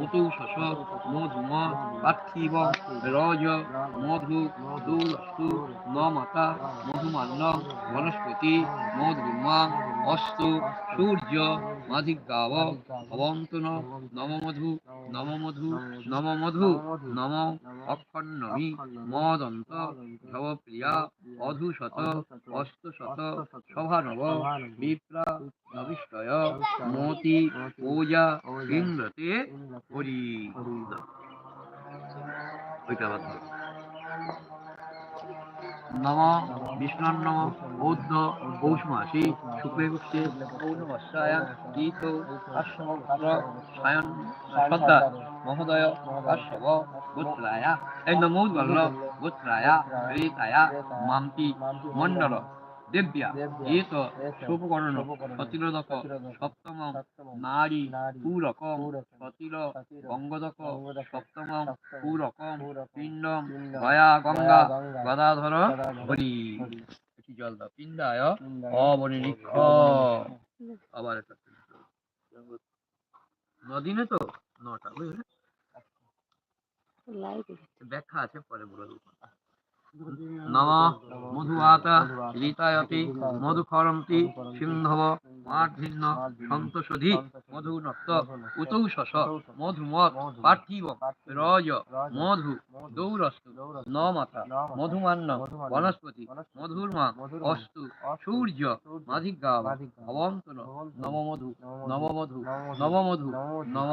মতৌ শশর মধুমা পার্থিব রজ মধু দৌরস্তু ন মাতা মধুমান্ন বনস্পতি মধুমা অস্তু সূর্য মাধিগাব অবন্তন নমমধু নমমধু নমমধু নম অক্ষণ্ণমি মদন্ত ভবপ্রিয়া অধুশত অষ্টশত সভানব বিপ্রা নবিষ্টয় মতি পূজা ইন্দ্রতে হরি ওইটা। নম বিষ্ণান্নম বৌদ্ধ পৌষ মাসি শুক্লে পুষ্যে পৌর্ণমস্যায় তীর্থ আশ্রমগ্র সায়ন সদ্দা মহোদয় কাশ্যপ গোত্রায়া। এই নমো গোত্রায়া রেতায়া মান্তি মণ্ডল। দেব্যা এত শুভকর্ণ প্রতিরোধক সপ্তম নারী পুরকম প্রতির গঙ্গদক সপ্তম পুরকম পিণ্ডম গয়া গঙ্গা গদাধর হরি। জল দাও। পিণ্ডায় অবনিরিক্ষ। আবার একটা নদিনে তো নটা বুঝলে? ব্যাখ্যা আছে পরে বলে দেবো। নম মধুয়াতা রীতায়তি মধুখরন্তি সিন্ধব মার্ধিন্ন সন্তোষধি মধুনক্ত উতৌশস মধুমত পার্থিব রজ মধু দৌরস্তু ন মাথা মধুমান্য বনস্পতি মধুর্মা অস্তু সূর্য মাধিগাব অবন্তন নবমধু নবমধু নবমধু নম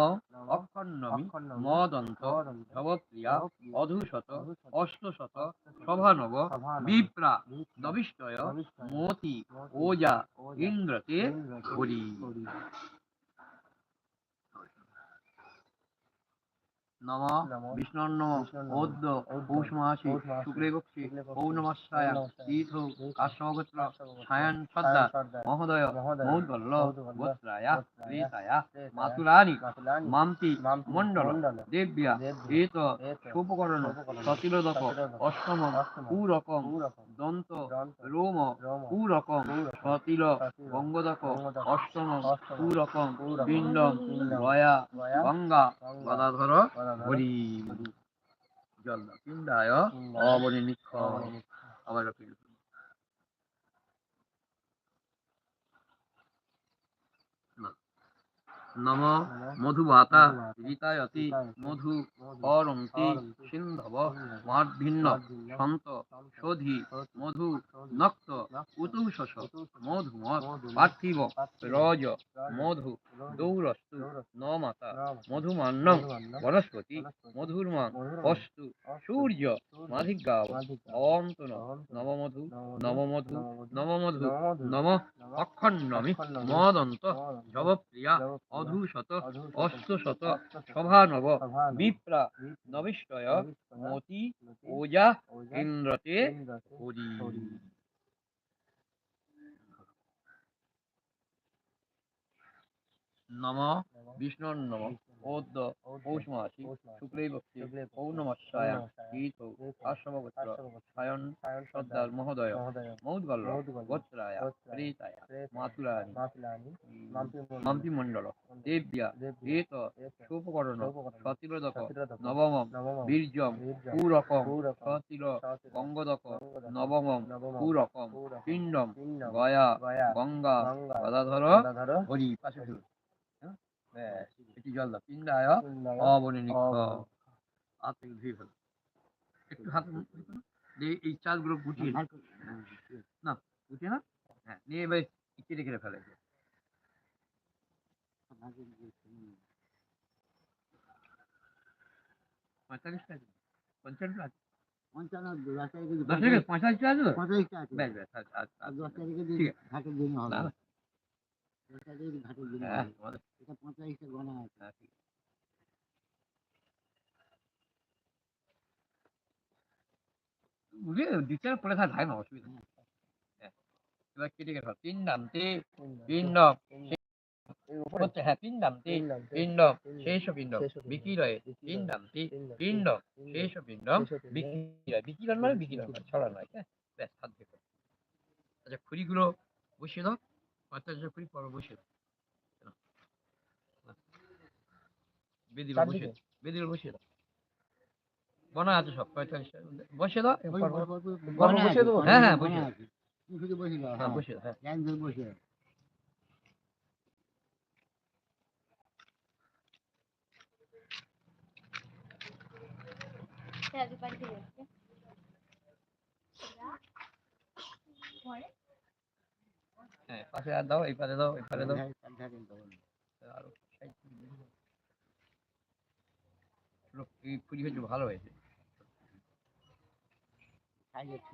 অক্ষণ্ণমি মদন্ত ভবপ্রিয়া অধুশত অষ্টশত সভানব বিপ্রা দবিষ্টয় মতি ওজা ইন্দ্রতে হরি নম বিষ্ণন্ন ওদ্য পৌষ মাসি শুক্লে পক্ষে পৌর্ণমাসায় তীর্থ কাশ্যপগোত্র সায়ন শ্রদ্ধা মহোদয় মৌদ্বল্ল গোত্রায় রেতায় মাতুলানি মান্তি মণ্ডল দেব্যা এত শুভকরণ প্রতিরোধক অষ্টম পুরকম দন্ত রোম পুরকম সতিল গঙ্গদক অষ্টম পুরকম পিণ্ডম গয়া গঙ্গা গদাধর হরি জল। পিণ্ডায় অবনী নিক্ষ। আবার একটা পিণ্ড। না। নম মধুবাতা রীতায়তি মধু করন্তি সিন্ধব মার্ধিন্ন সন্ত শোধি মধু নক্ত উতুষস মধুমত পার্থিব রজ মধু দৌরস্তু ন মাতা মধুমান্য বনস্পতি মধুর্মা অস্তু সূর্য মাধিগাব অন্তন নবমধু নবমধু নবমধু নম অক্ষণ্ণমি মদন্ত জবপ্রিয়া। অধুশত অষ্টশত সভানব বিপ্রা নবিষ্টয় মতি ওজা ইন্দ্রতে হরি। নম বিষ্ণুর্নম ওদ্য পৌষ মাসি শুক্লে পক্ষে পৌর্ণমাসায় তীর্থ আশ্রমগোত্র সায়ন সর্দার মহোদয় মৌদ্গল্ল গোত্রায় রেতায় মাতুলানি মান্তি মণ্ডল দেব্যা এত শুভকরণ সতিরোধক নবমম বীর্যম পুরকম সতিল গঙ্গদক নবমম পুরকম পিণ্ডম গয়া গঙ্গা গদাধর হরি পাশে একটু জল দাও পিণ্ডায় অবনি নিক্ষ হাত থেকে ধুয়ে ফেলো একটু হাত। দিয়ে এই চালগুলো গুটিয়ে না গুটিয়ে না হ্যাঁ নিয়ে এবার কেটে কেটে ফেলে পঁয়তাল্লিশটা আছে পঞ্চান্নটা আছে পঞ্চান্ন দশ তারিখে দশ থেকে পঁয়তাল্লিশটা আছে তো? পঁয়তাল্লিশটা আছে ব্যাস আছে। হ্যাঁ আছে। হ্যাঁ, আছে। হ্যাঁ। বিকিরণ মানে বিকিরণ ছড়া নয় ব্যাস হাত দেখো আচ্ছা খুঁড়িগুলো আছে বসিয়ে দাও। ওই পর পর। বসে- বসে- বসে বসে বসিয়ে আছে, দেবো? বসে হ্যাঁ, হ্যাঁ, বসে শুধু বসে দাও, হ্যাঁ হ্যাঁ। দাও হ্যাঁ। লাইন ধরে বসে দাও। হ্যাঁ পাশে আর দাও এই দাও এই দাও। আরও ফুলি হয়েছে ভালো হয়েছে।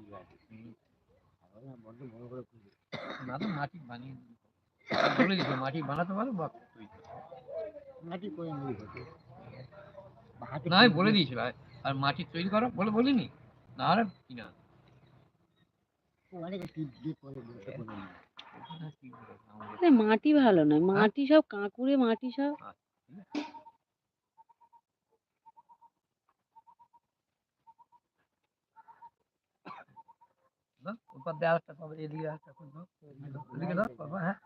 না। না তো মাটি বানিয়ে বলে দিচ্ছি মাটি বানাতে পারো বা মাটি করে নিয়ে হতো। না আমি বলে দিয়েছি ভাই আর মাটি তৈরি করো বলে বলিনি। না আর কিনা। ও অনেকে টিপ দিয়ে করে বসে করে নিয়ে। আরে মাটি ভালো নয় মাটি সব কাঁকুড়ে মাটি সব দাও উপর দিয়ে আরেকটা পাবে এদিকে আরেকটা করে দাও এদিকে দাও পাবা হ্যাঁ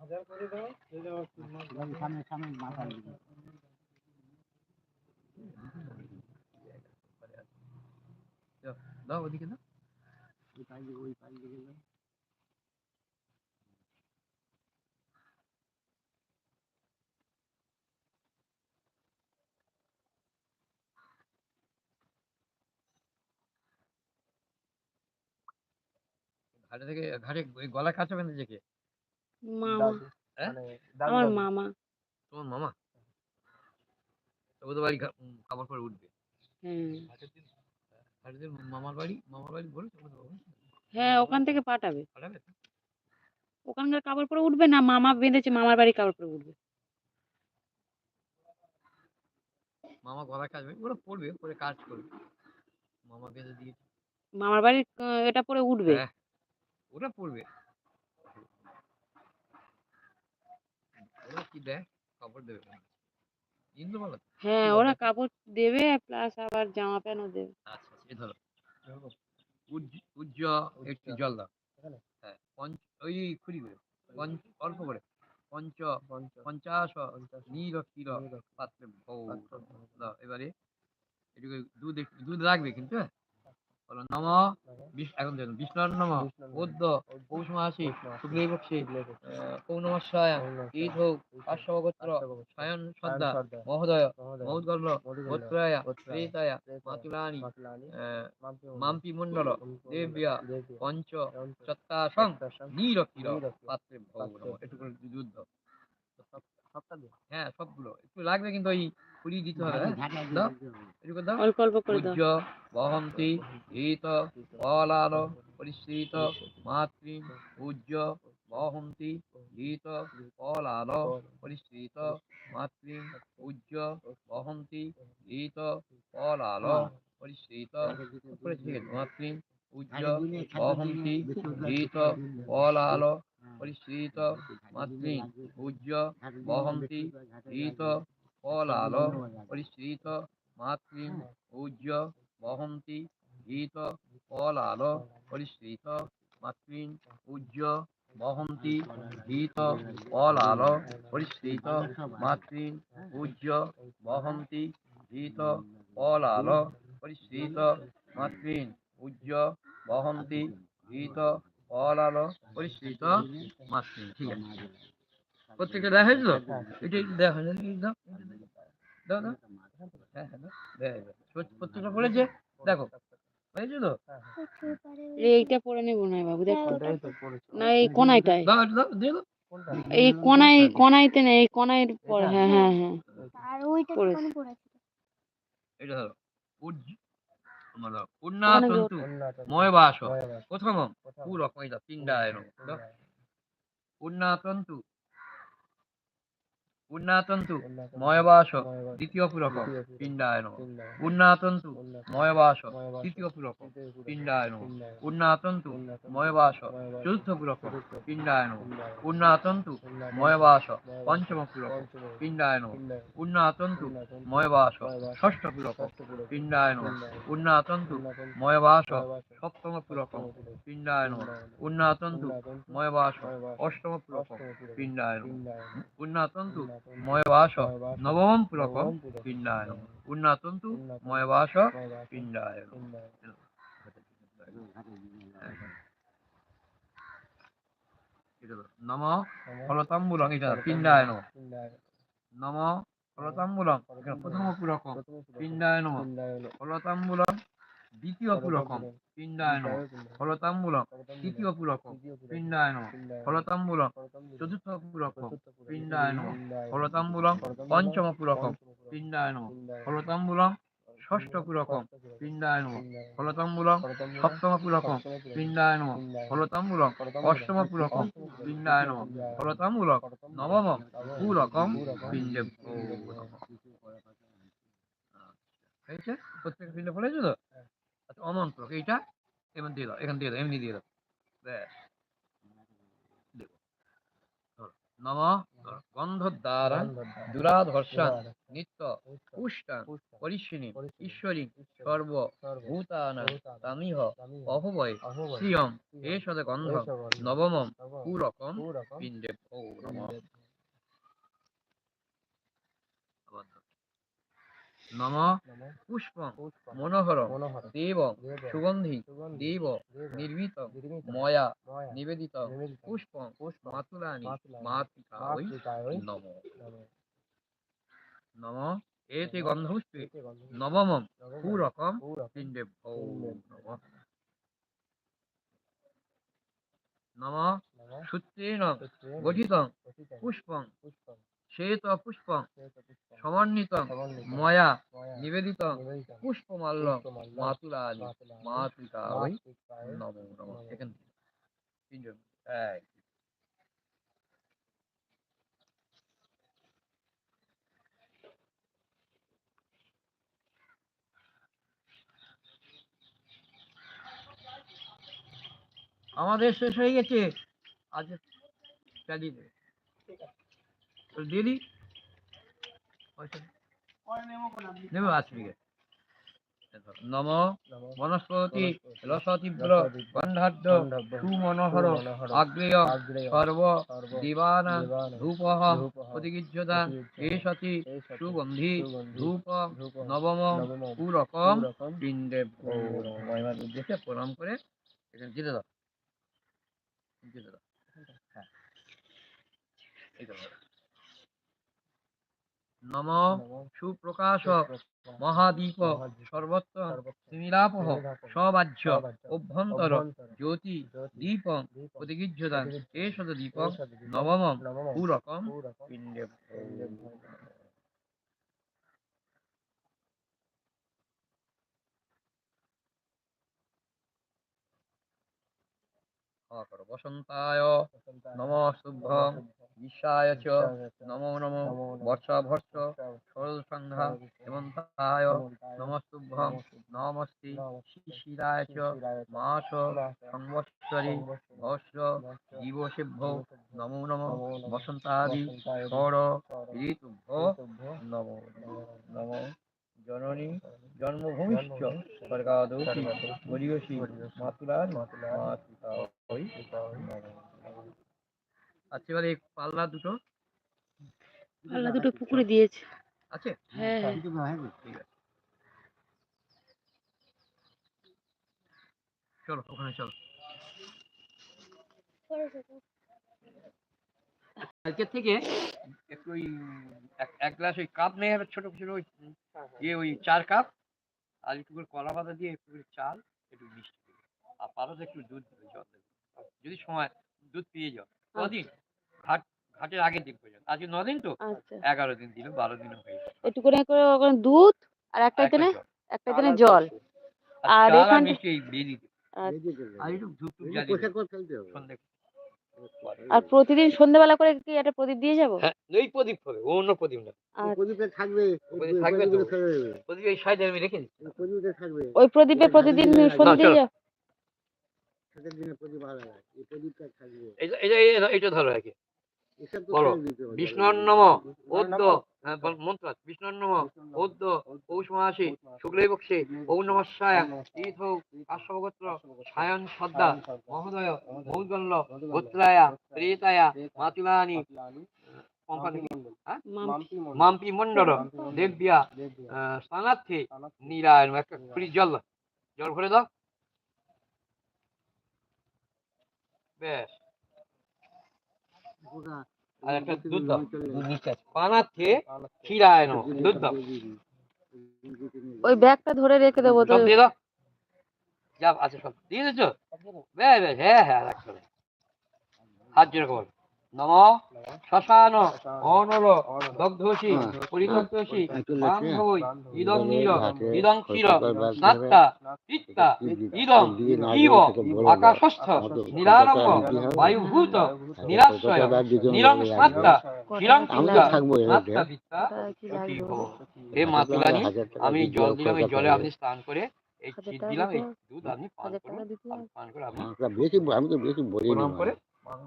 দাও ওদিকে দাও। ওই দিকে, ওই দিকে দাও। ঘাটে থেকে ঘাটে গলা কাছে বেঁধেছে কে? মামা। হ্যাঁ? মানে আমার মামা। তোমার মামা? তো বাড়ি খাবার পরে উঠবে। মামার বাড়ি মামার বাড়ি বাবা? হ্যাঁ ওখান থেকে পাঠাবে। পাঠাবে ওখানকার কাপড় পরে উঠবে না মামা বেঁধেছে মামার বাড়ি কাপড় পরে উঠবে। মামা গলা কাটবে ওরা পড়বে পরে কাজ করবে। মামা বেঁধে দিয়েছে। মামার আহ, এটা পরে উঠবে। হ্যাঁ। ওরা পড়বে কি দেয়? কাপড় দেবে ইন্দু হ্যাঁ ওরা কাপড় দেবে প্লাস আবার জামা প্যান্টও দেবে। আচ্ছা সে ধরো। উজ্জ উজ্জ একটু জল দাও। হ্যাঁ পঞ্চ ওই খুঁড়ি করে। পঞ্চ অল্প করে। পঞ্চ পঞ্চাশ নীল ক্ষীর পাত্রে এবারে এটুকু দুধ একটু দুধ লাগবে কিন্তু হ্যাঁ? বলো নম এখন দেখুন বিষ্ণুর নম বৌদ্ধ পৌষ মাসি শুক্লে পক্ষে পৌর্ণমাসায় ঈদ হোক পার্শ্বগোত্র সায়ন সদ্দা মহোদয় মৌদগল্ল গোত্রায় প্রেতায় মাতুলানি মাম্পি মণ্ডল দেব্যা পঞ্চ চত্তাসং নীল ক্ষীর পাত্রে ভৌ নমঃ। একটু করে দুধ হ্যাঁ সবগুলো একটু লাগবে কিন্তু ওই কুড়ি দিতে হবে হ্যাঁ। এটুকু অল্প অল্প করে বহন্তি হিত ফলাল পরিশ্রিত, মাতৃ, পূজ্য, বহন্তি হিত ফলাল পরিশ্রিত, মাতৃ, পূজ্য, বহন্তি হিত ফলাল পরিশ্রিত মাতৃ, পূজ্য, বহন্তি হবে। হ্যাঁ। পরিশ্রিত, মাতৃ, পূজ্য, বহন্তি হিত লাগে। পরিশ্রিত, মাতৃ, পূজ্য বহন্তি হিত ফলাল পরিশ্রিত মাতৃ, পূজ্য, বহন্তি হিত ফলাল পরিশ্রিত মাতৃ, পূজ্য, বহন্তি হিত ফলাল পরিশ্রিত মাতৃ, পূজ্য, বহন্তি হিত ফলাল পরিশ্রিত মাতৃ। ঠিক আছে। প্রত্যেকটা দেখা হয়েছিল এটা দেখা দাও। দাও হ্যাঁ হ্যাঁ প্রত্যেকটা পড়েছে দেখো তো এইটা নেব না বাবু দেখো না এই এই কোনাইতে এই পরে হ্যাঁ হ্যাঁ হ্যাঁ আর ওইটা পড়েছে। এটা ধরো অন্যটা ময়বাস ময়বাস। প্রথম কোথাও? পুরো কইটা তিনটা এরকম দাও। উন্নাতন্তু উন্নাতন্তু ময়বাস দ্বিতীয় পুরকম পিণ্ডায় নম উন্নাতন্তু ময়বাস তৃতীয় পুরকম পিণ্ডায় নম উন্নাতন্তু ময়বাস চতুর্থ পুরকম পিণ্ডায় নম উন্নাতন্তু ময়বাস পঞ্চম পুরকম পিণ্ডায় নম উন্নাতন্তু ময়বাস ষষ্ঠ পুরকম পিণ্ডায় নম উন্নাতন্তু ময়বাস সপ্তম পুরকম পিণ্ডায় নম উন্নাতন্তু ময়বাস অষ্টম পুরকম পিণ্ডায় নম উন্নাতন্তু ময়বাস নবম পুরকম পিণ্ডায়। নম উন্নাতন্তু ময়বাস পিণ্ডায়। নম ফলতাম্বুলং এটা পিণ্ডায় নম। ফলতাম্বুলং প্রথম পুরকম। পিণ্ডায় নম। ফলতাম্বুলং দ্বিতীয় পুরকম পিণ্ডায়ন নম ফলতাম্বুলং তৃতীয় পুরকম পিণ্ডায় নম ফলতাম্বুলং চতুর্থ পুরকম পিণ্ডায় নম ফলতাম্বুলং পঞ্চম পুরকম পিণ্ডায়ন নম ফলতাম্বুলং ষষ্ঠ পুরকম পিণ্ডায় নম ফলতাম্বুলং সপ্তম পুরকম পিণ্ডায়ন নম ফলতাম্বুলং অষ্টম পুরকম পিণ্ডায়ন নম ফলতাম্বুলং নবম পুরকম পিণ্ডে হয়েছে? প্রত্যেক পিণ্ডে ফলেছে তো? আচ্ছা অমন্ত্র এইটা এমন দিয়ে দাও এখান দিয়ে দাও এমনি দিয়ে দাও ব্যাস। নম গন্ধদ্বারা দুরাধর্ষান নিত্য পুষ্টান ঈশ্বরী সর্ব ভূতানা তামিহ অহবয় শ্রিয়ম এষদ গন্ধ নবমম পুরকম পিণ্ডে ভো নমঃ। আবার ধরো। নম পুষ্পম মনোহর দেব সুগন্ধি দেব নির্মিত ময়া নিবেদিত পুষ্পম মাতুলানি মাতৃকায় নম। নম। এতে গন্ধপুষ্পে নবমম পুরকম পিণ্ডে নমঃ। নম সূত্রেণ গঠিতং পুষ্পং শ্বেত পুষ্পং সমন্বিত ময়া নিবেদিত পুষ্পমাল্য মাতুলানি মাতৃকায় নম নম। এখান থেকে তিনজন এক। আমাদের শেষ হয়ে গেছে। আজ চালিয়ে দে তো নেবে নম বনস্পতি রসতীব্র সুমনোহর আগ্রেয় সর্ব দিবানা ধূপ প্রতিগিজ্যতা এষতি সুগন্ধি ধূপ নবম পিণ্ডে উদ্দেশ্যে প্রণাম করে এখানে জিতে দাও। জিতে দাও। হ্যাঁ। এই। নম মহাদীপ সর্বত্র সবাহ্য অভ্যন্তর জ্যোতি দীপ প্রতিগিজ্যদান এষদ দীপ নবম পুরকম পিণ্ডে বসন্তায় নম শুভ্রম ঈশায় চ নমো নমো বর্ষা ভর্ষ শরদ সন্ধ্যা হেমন্তায় নমস্তুভ্যং নমস্তি শিশিরায় চ মাস সংবৎসরি ভস্য দিবসেভ্য নমো নমো বসন্তাদি ষড় ঋতুভ্য নমো নমো জননী জন্মভূমিশ্চ স্বর্গাদৌতি গরিয়সী মাতুলার মাতৃকা হই আচ্ছা এবারে এই পাল্লা দুটো। পাল্লা দুটো পুকুরে দিয়েছে। আছে? হ্যাঁ হ্যাঁ। ঠিক আছে। চলো ওখানে চলো। আজকে থেকে একটু ওই এক- এক গ্লাস ওই কাপ নিয়ে যাবে ছোট ছোট ওই ইয়ে ওই চার কাপ আর একটু করে কলা পাতা দিয়ে একটু করে চাল একটু মিষ্টি। আর পারো তো একটু দুধ দেবে জল দেবে। যদি সময় দুধ পেয়ে যাও। কদিন? ঘাট ঘাটের আগের দিন পর্যন্ত। আজকে নদিন তো? আচ্ছা। এগারো দিন দিল বারো হয়ে একটু করে করে ওখানে দুধ আর একটা দিনে জল। একটা দিনে জল। আর এখান- আচ্ছা। আর প্রতিদিন সন্ধ্যাবেলা করে কি একটা প্রদীপ দিয়ে যাব? হ্যাঁ এই প্রদীপ হবে ও অন্য প্রদীপ না। প্রদীপে থাকবে প্রদীপ থাকবে প্রদীপ এই সাইডে আমি রেখে দিচ্ছি। প্রদীপে থাকবে। ওই প্রদীপে প্রতিদিন সন্ধ্যে দিয়ে চলো। দিনে প্রদীপ আলাদা এই প্রদীপটা থাকবে এটা এটা এটা- এটা ধরো আর কি এসব তো বলো। ফেলে দিতে ওদ্য হ্যাঁ, মন্ত্র আছে। বিষ্ণুর্নম ওদ্য পৌষ মাসে শুক্লে বক্ষে ওম তীর্থ আশ্বগোত্র সায়ন শ্রদ্ধা মহোদয় মৌদল্ল গোত্রায়া প্রেতায়া মাতুলানি। মাম্পি মন্ডল। দেব্যা স্নানার্থে নীরায়ণ। একটা জল। জল ভরে দাও। বেশ। আর একটা দুধ দাও। পানার দুধ দাও। ওই ব্যাগটা ধরে রেখে দেবো তো। সব দিয়ে দাও। যা আছে সব। দিয়ে দিচ্ছ বেশ বেশ। হ্যাঁ হ্যাঁ রাখছো হাত জোরে কর। নম শ্মশান অনল দগ্ধসি হ্যাঁ। বান্ধবই ইদং নীর ইদং ক্ষীর ইদং ইব আকাশস্থ বায়ুভূত নিরাশ্রয় নিরং অতি লাগবে ভব। হে মাতুলানি আমি জল দিলাম এই জলে। আপনি স্নান করে এই ক্ষীর দিলাম এই দুধ আপনি পান করুন। পান করে আপনি বেশি আমি তো বেশি করে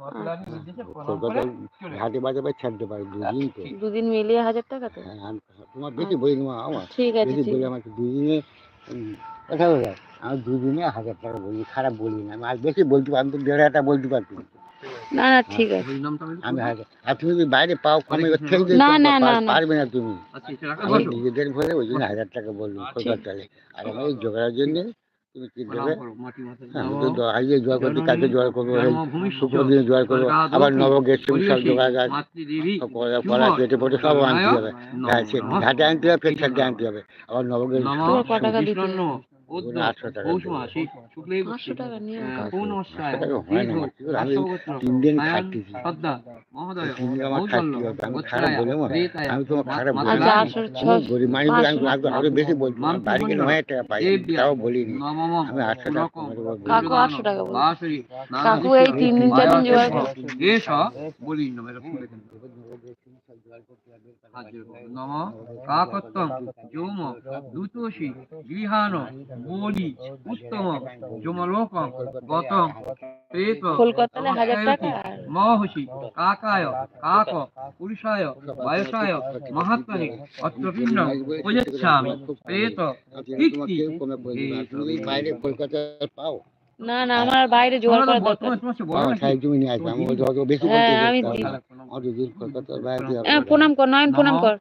মাতুলানি নির্দেশে প্রণাম কলকাতা করে চলে ঘাটে বাজাবে ছাড়তে পারি দুদিন তো। দুদিন মিলিয়ে হাজার টাকা তো। হ্যাঁ, তোমার বেশি বলিনি মা আমার। ঠিক আছে বেশি ঠিক আমাকে দুদিনে কথা বলে আমি দুদিনে হাজার টাকা বলি খারাপ বলি না। আমি আর বেশি বলতে পারি আমি তো দেড় হাজার বলতে পারছি না। না ঠিক আছে। আমি হাজার আর তুমি যদি বাইরে পাও? কমে না, না, না। পারবে না তুমি। আচ্ছা নিজেদের ঘরে ওই জন্য হাজার টাকা বললাম কলকাতায়। আর আমার জোগাড়ের জন্য তুমি কি দেবে? হ্যাঁ, আমি তো দ- আজকে জোগাড় করতে কালকে জোগাড় করব? এই ভূমিষ্ঠ। শুক্র দিনে জোগাড় করব আবার নবগেট সব জোগাড় গাছ পটে সব আনতে হবে। হ্যাঁ, ঘাটে আনতে হবে আনতে হবে। আবার নবগেট তোমার হ্যাঁ, আমি খারাপ বলে মনে তোমার খারাপ বলি বেশি বলছি নয় টাকা পাই তাও বলিনি। আমি আটশো টাকা। কাকু আটশো টাকা কাকু এই তিন দিন চার দিন বলি না নম কাকত্তম যৌম দুতোষি গৃহাণ বলি উত্তম যমলোকম গতম প্রেত কলকাতায় হাজার টাকা আর মহর্ষি কাকায় কাক পুরুষায় বায়সায় মহাত্মনে অত্রপিণ্ড প্রযচ্ছামি প্রেত যদি বাইরে কলকাতায় পাও না না আমার বাইরে জোগাড় দরকার। আমি। প্রণাম কর নয়ন প্রণাম কর।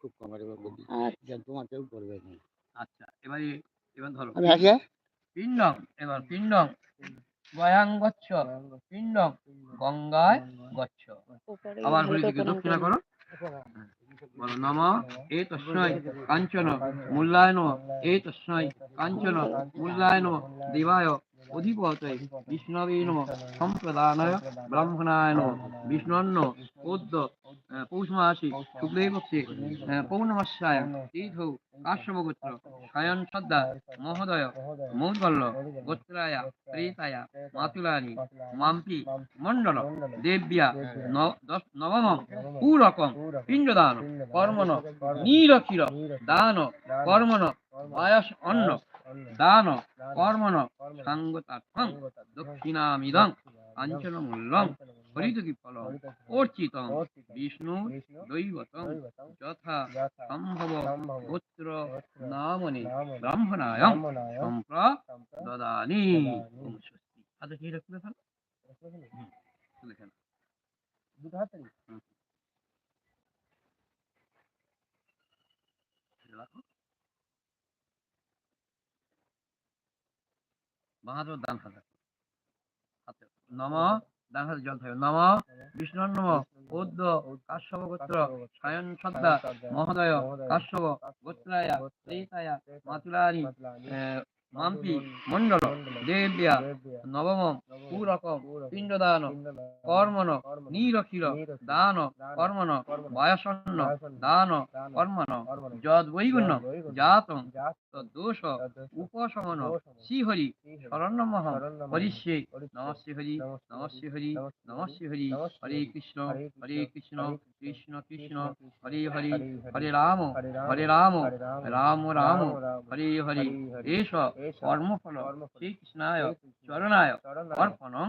খুব কমারে আচ্ছা। করবে না। আচ্ছা এবারে এবার ধরো। হ্যাঁ? পিণ্ডম এবার পিণ্ডম গয়াং গচ্ছ পিণ্ডম গঙ্গায় গচ্ছ আবার গিয়ে হরিদিকে দক্ষিণা করো। করো বলো নম এ তস্মৈ কাঞ্চন মূল্যায়ন এ তস্মৈ কাঞ্চন মূল্যায়ন দেবায় অধিপতয় বিষ্ণবে নম সম্প্রদানায় ব্রাহ্মণায় নম বিষ্ণন্ন পদ্য পৌষ মাসে শুক্লে পক্ষে পৌর্ণমাস্যায় তীর্থ কাশ্যপগোত্র সায়ন শ্রদ্ধা মহোদয় মৌদ্গল্য গোত্রায় প্রেতায়া মাতুলানি মাম্পি মণ্ডল দেব্যা নবম পুরকম পিণ্ডদান কর্মণ নীরক্ষীর দান কর্মণ বায়স অন্ন দান কর্মণ সাঙ্গতার্থং দক্ষিণামিদং কাঞ্চন মূল্যং হরিদকি ফলং অর্চিতং বিষ্ণু দৈবতং যথা সম্ভব গোত্র নামনি ব্রাহ্মণায়ং সম্প্রদদানি ওম স্বস্তি আচ্ছা কি রাখলে তুলে ফেল হুম। রাখো বাহাদুর দান হাতে নম ডান হাতে জল থাকবে নম বিষ্ণু নম উদ্য কাশ্যপ গোত্র সায়ন শ্রদ্ধা মহোদয় কাশ্যপ গোত্রায়া প্রেতায়া মাতুলানি মাম্পি মণ্ডল দেব্যা নবমম পুরকম পিণ্ডদান কর্মণ নিরক্ষীর দান কর্মণ বয়সন্ন দান কর্মণ যদ বৈগুণ্য জাতং তদ্দোষ উপশমন শ্রীহরি শরণ্যমহ হরিষ্যে নমস্তে হরি। নমস্তে হরি। নমস্তে হরি। হরে। কৃষ্ণ। হরে কৃষ্ণ। কৃষ্ণ। কৃষ্ণ। হরে হরে। হরে রাম। হরে রাম। রাম। রাম। হরে হরে। এষ কর্মফল। শ্রীকৃষ্ণায় চরণায় অর্পণং।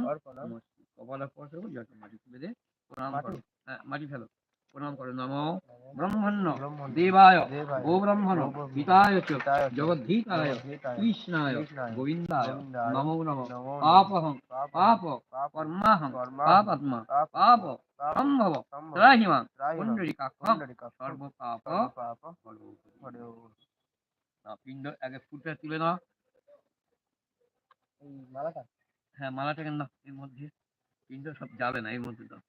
কপালে পড়ে জটা মাটি তুলে দে। প্রণাম করো হ্যাঁ মাটি ফেলো। প্রণাম করো নম ব্রহ্মণ্য দেবায় গো ব্রহ্মণ হিতায় চ জগদ্ধীতায় কৃষ্ণায় গোবিন্দায় নমো নম। পাপহং পাপ কর্মাহং পাপাত্মা পাপ। সম্ভব। পুণ্ডরিকাক্ষং পিণ্ড আগে ফুটে তুলে নাও। হ্যাঁ মালাটা কেন এর মধ্যে। পিণ্ড সব যাবে না এর মধ্যে দাও।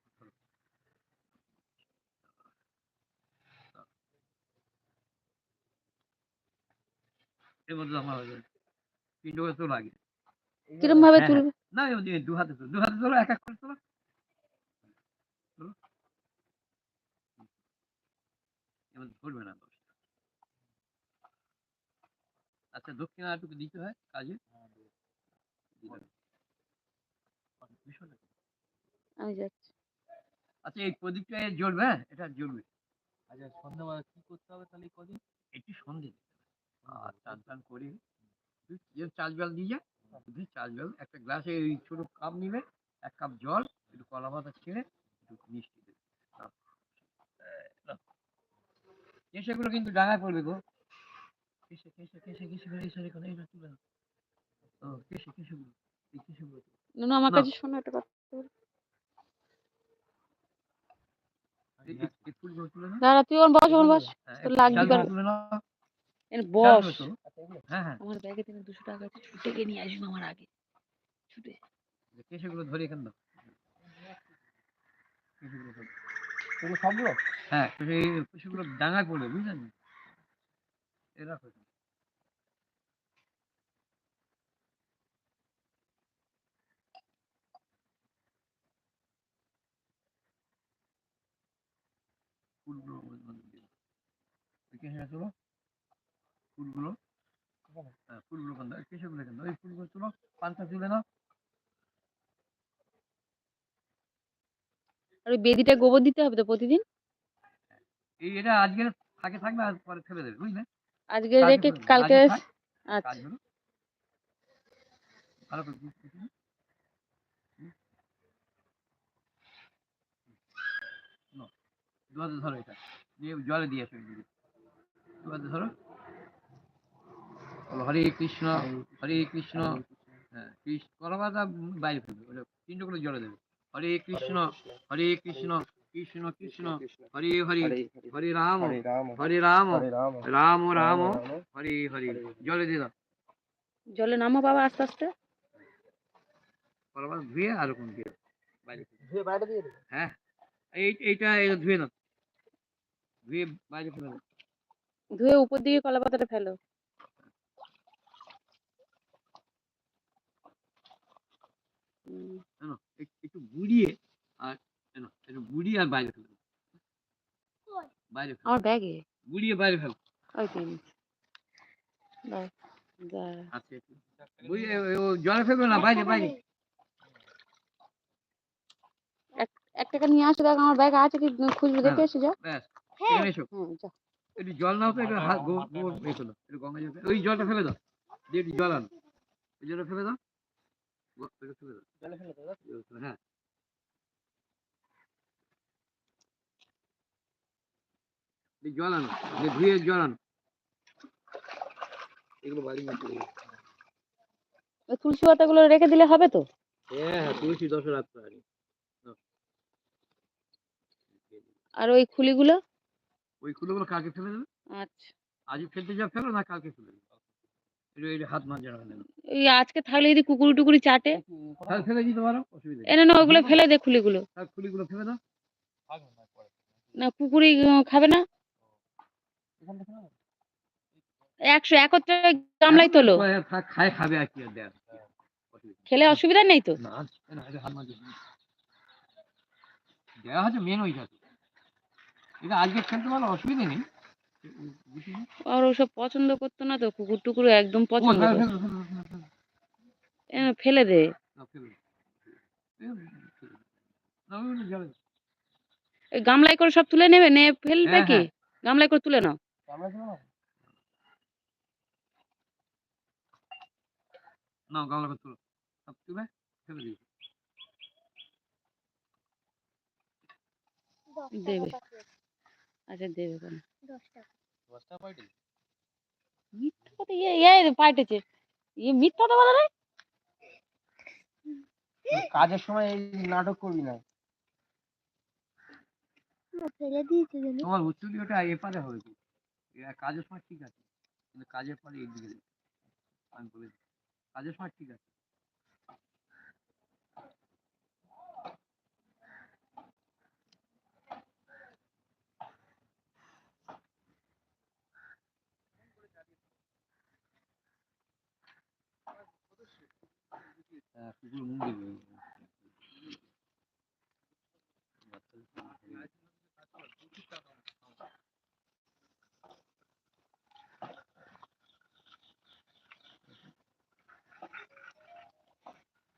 এর মধ্যে ভাবে হ্যাঁ, তুলবে? না দু হাতে দু হাতে তোলো এক এক করে তোলো তোলো। এর মধ্যে ধরবে না দোষ আচ্ছা দক্ষিণাটুকু দিতে হয় কাজে? আমি যাচ্ছি। আচ্ছা এই প্রদীপটা জ্বলবে হ্যাঁ? এটা জ্বলবে। আচ্ছা সন্ধ্যাবেলা কি করতে হবে তাহলে কদিন একটু সন্ধে দিতে হবে। আর চান টান করে। চাল জল দিয়ে যা তুই চাল জল একটা গ্লাসে ওই ছোট কাপ নিবে এক কাপ জল একটু কলা পাতা ছেড়ে একটু মিষ্টি দেবে। এই। কেশেগুলো কিন্তু ডাঙায় পড়বে গো। কেশে কেশে কেশে কেশে করে এই সারি করে এই না তুলে নাও। ও কেশে কেশেগুলো এই কেশেগুলো নুনু আমার কাছে শোনো একটা কথা এই- এই- এই দাঁড়া তুই ওর বস ওর বস। হ্যাঁ, লাগবে চালগুলো কারণ- তুলে নাও এর বস। হ্যাঁ হ্যাঁ। আমার ব্যাগে থেকে দুশো টাকা আছে ছুটে গিয়ে নিয়ে আসবি আমার আগে। ছুটে। কেশেগুলো ধরে এখানে দাও। এগুলো সবগুলো? হ্যাঁ কেশেগুলো ডাঙায় পড়বে বুঝলেন? এ রাখো এখানে। ফুলগুলো ওর মধ্যে দিয়ে দাও। ওই কেশেটা তোলো ফুলগুলো হ্যাঁ। ফুলগুলো কেন দাও ওই ফুলগুলো তোলো পানটা তুলে নাও। আর ওই বেদিটা গোবর দিতে হবে তো প্রতিদিন? এই এটা আজকের থাকে থাকবে আর পরে ফেলে দেবে বুঝলে? আজকে রেখে কালকে আচ্ছা। ভালো করে ধরো এটা দিয়ে জলে দিয়ে আসো এদিকে ধরো। বলো হরে কৃষ্ণ হরে কৃষ্ণ হ্যাঁ বাইরে ফেলবে ওটা তিনটে করে জলে দেবে। হরে কৃষ্ণ হরে কৃষ্ণ কৃষ্ণ কৃষ্ণ হরে হরে হরে রাম রাম হরে রাম রাম রাম রাম হরে হরে জলে দিয়ে দাও। জলে নামো বাবা আস্তে আস্তে। কলাপাতা ধুয়ে আর ওরকম দিয়ে বাইরে ধুয়ে বাইরে দিয়ে হ্যাঁ এই এইটা এটা ধুয়ে দাও ধুয়ে বাইরে ফেলে ধুয়ে উপর দিকে কলা পাতাটা ফেলো। জানো একটু গুড়িয়ে আর জানো একটু গুড়িয়ে আর বাইরে ফেলে বাইরে আমার ব্যাগে? গুড়িয়ে বাইরে ফেলো ওই তিন আচ্ছা জলে ফেলবে না? বাইরে বাইরে। এক টাকা নিয়ে আসো দেখ আমার ব্যাগ আছে কি খুঁজবে দেখে হ্যাঁ। এসে যা। হ্যাঁ। একটু জল নাও তো একটু হাত গোবর গোবর এ করো একটু গঙ্গা জল ফেলে- ওই জলটা ফেলে দাও। দিয়ে একটু জল আনো। ওই জলটা ফেলে দাও। হ্যাঁ জল আনো দিয়ে ধুয়ে জল আনো এগুলো বাড়ি তুলসী পাতাগুলো রেখে দিলে হবে তো? হ্যাঁ হ্যাঁ তুলসী দশ রাখতে পারি আর ওই খুলিগুলো? ওই কুলোগুলো কালকে ফেলে দেবে। আচ্ছা। আজ ফেলতে যা ফেলো না কালকে ফেলে দেবে। হাত এই আজকে থাকলে যদি কুকুরি টুকুরি চাটে। ফেলে দিতে পারো অসুবিধা এনে না ওগুলো ফেলে দে খুলিগুলো। খুলিগুলো ফেলে দাও। না কুকুরি খাবে না। একশো একত্রে গামলাই তোলো। খায়- খাবে আর কি খেলে অসুবিধা নেই তো? দেওয়া হচ্ছে মেন ওই যাতে এটা আজকে খেলতে পারলে অসুবিধা নেই? আর ওসব পছন্দ করতো না তো কুকুর টুকুর একদম পছন্দ করতো। ফেল, দে। গামলাই করে সব তুলে নেবে? নে ফেলবে হ্যাঁ, কি? হ্যাঁ। গামলাই করে তুলে নাও। আমরা ছিল না নাও, গামলা করে তুলো। সব তুলে ফেলে দিও। দেবে। আচ্ছা দেবে কেন মিথ্যা ইয়ে ইয়ে পাল্টেছে ইয়ে মিথ্যা কথা বলে কাজের সময় এই নাটক করবি না? তোমার উচ্চলি ওটা এপারে হবে কাজের সময় ঠিক আছে। কিন্তু কাজের পরে এইদিকে দিও। আমি বলে কাজের সময় ঠিক আছে। হ্যাঁ কুকুর মুখ দেবে